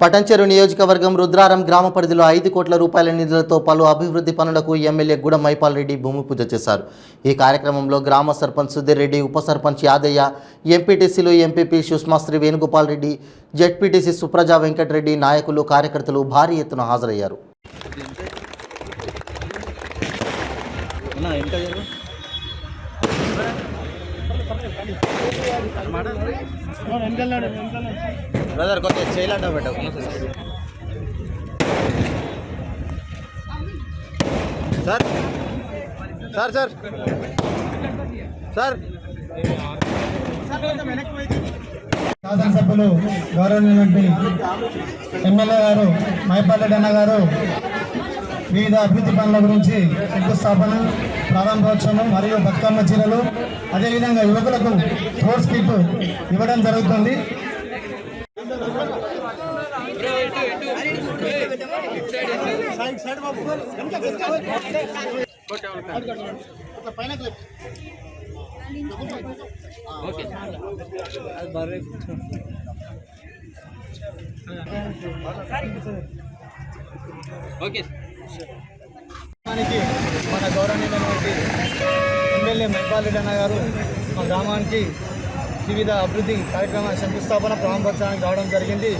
పటంచెరు నియోజకవర్గం రుద్రారం గ్రామ పరిధిలో ఐదు కోట్ల రూపాయల నిధులతో పలు అభివృద్ధి పనులకు ఎమ్మెల్యే గుడ మైపాల్ రెడ్డి భూమి పూజ చేశారు. ఈ కార్యక్రమంలో గ్రామ సర్పంచ్ సుధీర్ రెడ్డి ఉప సర్పంచ్ యాదయ్య ఎంపీటీసీలు ఎంపీపీ సుష్మాశ్రీ వేణుగోపాల్ రెడ్డి జెడ్పీటీసీ సుప్రజా వెంకటరెడ్డి నాయకులు కార్యకర్తలు భారీ ఎత్తున హాజరయ్యారు. బ్రదర్ కొంచెం చేయలంట సార్ సార్ సార్. సార్. శాసనసభ్యులు గౌరవనీయులంటి ఎమ్మెల్యే గారు మైపల్లెడ్డి అన్న గారు వివిధ అభివృద్ధి పనుల గురించి శంకుస్థాపన ప్రారంభోత్సవం మరియు బతుకమ్మ చీరలు. అదేవిధంగా యువకులకు స్పోర్ట్స్ కిట్ ఇవ్వడం జరుగుతుంది. గ్రామానికి మన గౌరవనీయమైనటువంటి ఎమ్మెల్యే మైపాలరెడ్డి అన్న గారు మా గ్రామానికి వివిధ అభివృద్ధి కార్యక్రమాల శంకుస్థాపన ప్రారంభోత్సవానికి రావడం జరిగింది.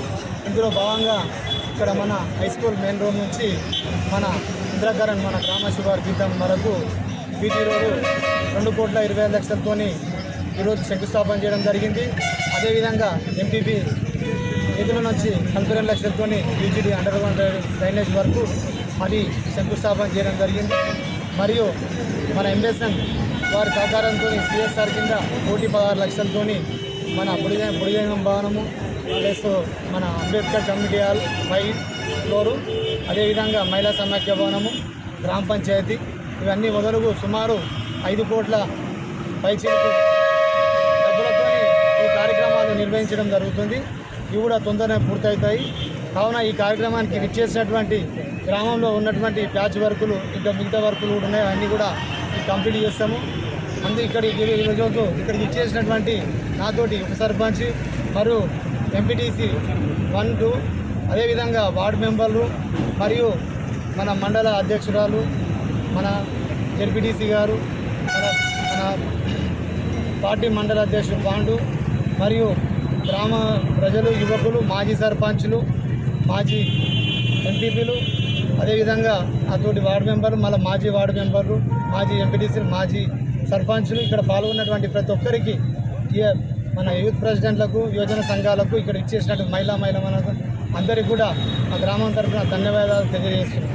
ఇందులో భాగంగా ఇక్కడ మన హై స్కూల్ మెయిన్ రోడ్ నుంచి మన ఇంద్రకరణ్ మన గ్రామ శివారు గీతం వరకు బీటీ రోడ్డు రెండు కోట్ల ఇరవై ఐదు లక్షలతో ఈరోజు శంకుస్థాపన చేయడం జరిగింది. అదేవిధంగా ఎంపీపీ నిధుల నుంచి నలభై రెండు లక్షలతోని యూజీడీ అండర్ గ్రౌండ్ డ్రైనేజ్ వరకు మరి శంకుస్థాపన చేయడం జరిగింది. మరియు మన ఎంబెస్ఎన్ వారి సహకారంతో సిఎస్ఆర్ కింద కోటి పదహారు లక్షలతో మన బుడిజ బుడిజంగం భవనము ప్లస్ మన Ambedkar community hall five floor అదేవిధంగా మహిళా సమాఖ్య భవనము గ్రామ పంచాయతీ ఇవన్నీ మొదలుగు సుమారు ఐదు కోట్ల పైచీలకు డబ్బులతో ఈ కార్యక్రమాలు నిర్వహించడం జరుగుతుంది. ఇవి కూడా తొందరనే పూర్తవుతాయి. కావున ఈ కార్యక్రమానికి విచ్చేసినటువంటి గ్రామంలో ఉన్నటువంటి ప్యాచ్ వర్కులు ఇంకా మిగతా వర్కులు కూడా ఉన్నాయి. అన్నీ కూడా కంప్లీట్ చేస్తాము. అందు ఇక్కడ ఈరోజు ఇక్కడికి ఇచ్చేసినటువంటి నాతోటి ఉప సర్పంచ్ మరియు ఎంపీటీసీ వన్ టూ అదేవిధంగా వార్డు మెంబర్లు మరియు మన మండల అధ్యక్షురాలు మన జెడ్పీటీసీ గారు మన మన పార్టీ మండల అధ్యక్షుడు పాండు మరియు గ్రామ ప్రజలు యువకులు మాజీ సర్పంచులు మాజీ ఎంపీపీలు అదేవిధంగా అతోటి వార్డు మెంబర్లు మళ్ళీ మాజీ వార్డు మెంబర్లు మాజీ ఎంపీటీసీలు మాజీ సర్పంచులు ఇక్కడ పాల్గొన్నటువంటి ప్రతి ఒక్కరికి మన యూత్ ప్రెసిడెంట్లకు యువజన సంఘాలకు ఇక్కడ ఇచ్చేసినటువంటి మహిళా మహిళ అందరికీ కూడా మా గ్రామం తరఫున ధన్యవాదాలు తెలియజేస్తున్నాం.